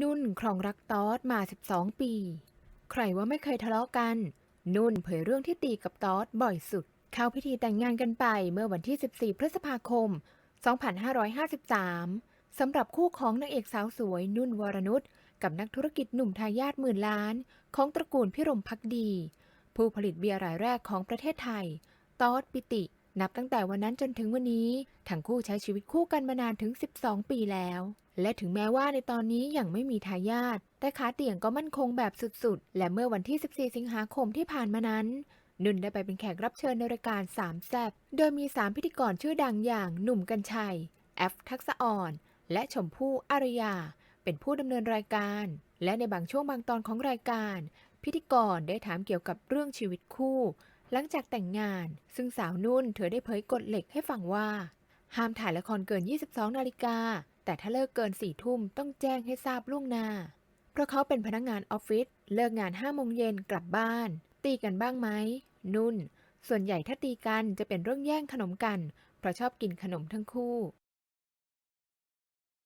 นุ่นครองรักตอสมา 12 ปี ใครว่าไม่เคยทะเลาะกัน นุ่นเผยเรื่องที่ตีกับตอสบ่อยสุด เข้าพิธีแต่งงานกันไปเมื่อวันที่ 14 พฤษภาคม 2553 สำหรับคู่ของนางเอกสาวสวยนุ่นวรนุชกับนักธุรกิจหนุ่มทายาทหมื่นล้าน ของตระกูลพิรมพักดี ผู้ผลิตเบียร์รายแรกของประเทศไทย ตอสปิติ นับตั้งแต่วันนั้นจนถึงวันนี้ ทั้งคู่ใช้ชีวิตคู่กันมานานถึง 12 ปีแล้ว และถึงแม้ว่าในตอนนี้ยังไม่มีทายาทแต่ขาเตียงก็มั่นคงแบบสุดๆ และเมื่อวันที่ 14 สิงหาคมที่ผ่านมานั้นนุ่นได้ไปเป็นแขกรับเชิญในรายการสามแซบโดยมี3พิธีกรชื่อดังอย่างหนุ่มกัญชัย แอฟทักษะอ่อน และชมพู่อารยา เป็นผู้ดำเนินรายการ และในบางช่วงบางตอนของรายการ พิธีกรได้ถามเกี่ยวกับเรื่องชีวิตคู่ หลังจากแต่งงาน ซึ่งสาวนุ่นเธอได้เผยกฎเหล็กให้ฟังว่า ห้ามถ่ายละครเกิน 22 นาฬิกา แต่ถ้าเลิกเกิน4ทุ่มต้องแจ้งให้ทราบล่วงหน้า เพราะเขาเป็นพนักงานออฟฟิศเลิกงาน5โมงเย็นกลับบ้าน ตีกันบ้างไหมนุ่น ส่วนใหญ่ถ้าตีกันจะเป็นเรื่องแย่งขนมกัน เพราะชอบกินขนมทั้งคู่